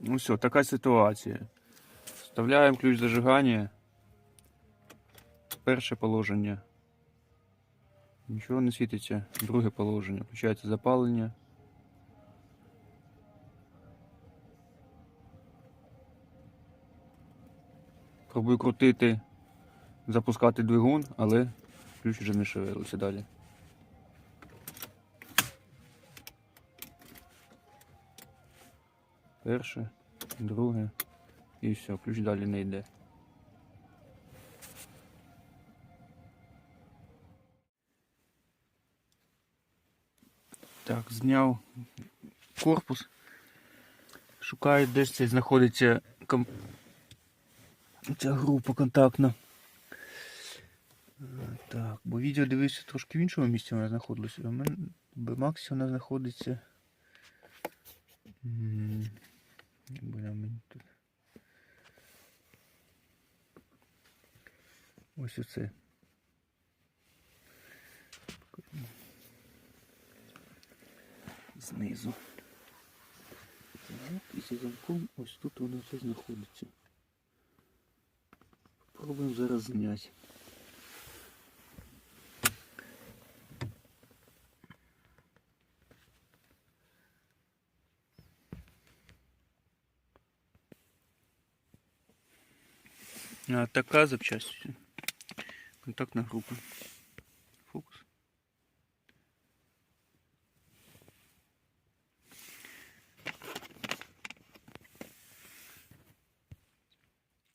Ну все, така ситуація. Вставляємо ключ зажигання. Перше положення. Нічого не світиться. Друге положення. Включається запалення. Пробую крутити, запускати двигун, але ключ вже не шевелився далі. Перше, друге і все, ключ далі не йде. Так, зняв корпус. Шукаю, де ж це знаходиться ком... ця група контактна. Е, Так, бо відео дивився трошки в іншому місці вона знаходилася. У мене в Максі вона знаходиться. Бля, мені тут. Ось оце. Знизу. Так, і за замком ось тут воно все знаходиться. Попробуємо зараз зняти. Така запчасть. Контактна група. Фокус.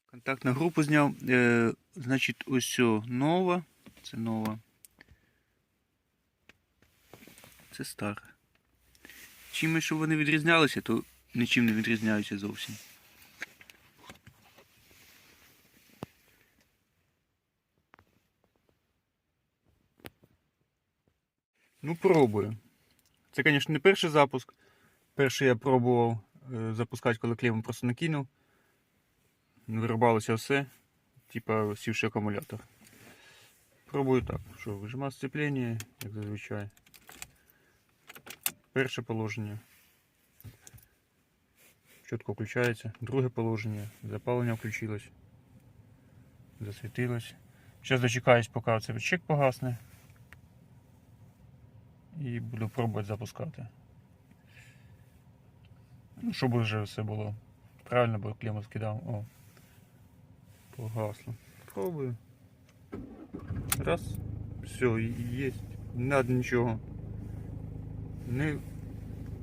Контактну групу зняв. Е, значить, ось нова. Це нова. Це стара. Чим, щоб вони відрізнялися, то нічим не відрізняються зовсім. Ну, пробую. Це, звісно, не перший запуск. Перший я пробував е, запускати, коли клемму просто накинув. Вирубалося все. Типа сівший акумулятор. Пробую так. Що, вижима сцеплення, як зазвичай. Перше положення. Чітко включається. Друге положення. Запалення включилось. Засвітилось. Зараз дочекаюсь, поки цей чек погасне. І буду пробувати запускати. Ну, щоб вже все було. Правильно, бо клімат скидав. О. Погасло. Пробую. Раз. Все, є. Не треба нічого. Не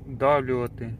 давлювати.